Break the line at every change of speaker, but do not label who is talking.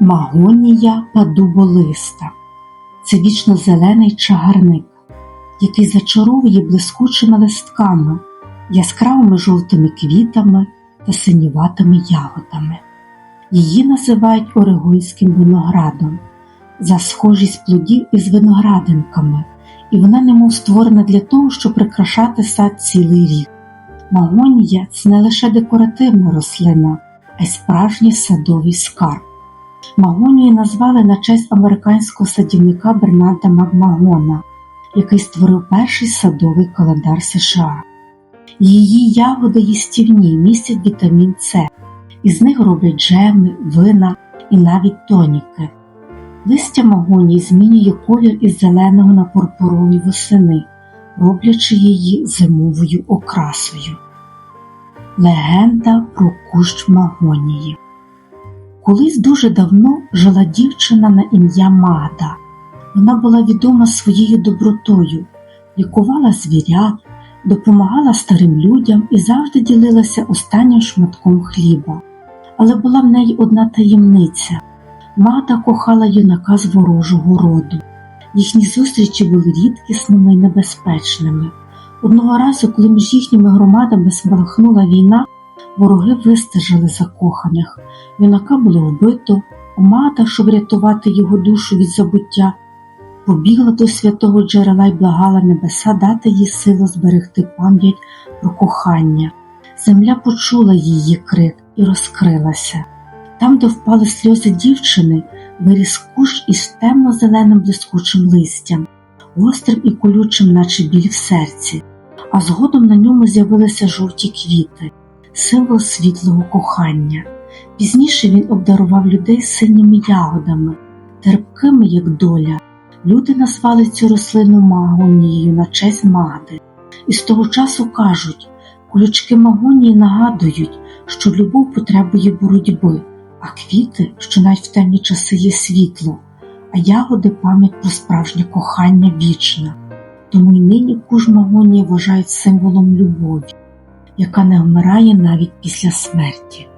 Магонія падуболиста це вічно зелений чагарник, який зачаровує блискучими листками, яскравими жовтими квітами та синюватими ягодами. Її називають орегойським виноградом за схожість плодів із виноградинками, і вона немов створена для того, щоб прикрашати сад цілий рік. Магонія це не лише декоративна рослина, а й справжній садовий скарб. Магонію назвали на честь американського садівника Бернарда Макмагона, який створив перший садовий календар США. Її ягоди їстівні містять вітамін С, із них роблять джеми, вина і навіть тоніки. Листя магонії змінює колір із зеленого на пурпуровий восени, роблячи її зимовою окрасою. Легенда про кущ магонії Колись дуже давно жила дівчина на ім'я Мада. Вона була відома своєю добротою, лікувала звірят, допомагала старим людям і завжди ділилася останнім шматком хліба. Але була в неї одна таємниця. Мада кохала юнака з ворожого роду. Їхні зустрічі були рідкісними і небезпечними. Одного разу, коли між їхніми громадами спалахнула війна, вороги вистежили закоханих. Юнака було вбито, мата, щоб рятувати його душу від забуття, побігла до святого джерела й благала небеса дати їй силу зберегти пам'ять про кохання. Земля почула її крик і розкрилася. Там, де впали сльози дівчини, виріс кущ із темно-зеленим блискучим листям, гострим і колючим, наче біль в серці, а згодом на ньому з'явилися жовті квіти, символ світлого кохання. Пізніше він обдарував людей синіми ягодами, терпкими, як доля. Люди назвали цю рослину магонією на честь мади, і з того часу кажуть, колючки магонії нагадують, що любов потребує боротьби, а квіти, що навіть в темні часи є світло, а ягоди пам'ять про справжнє кохання вічне. Тому й нині куж магонії вважають символом любові, яка не вмирає навіть після смерті.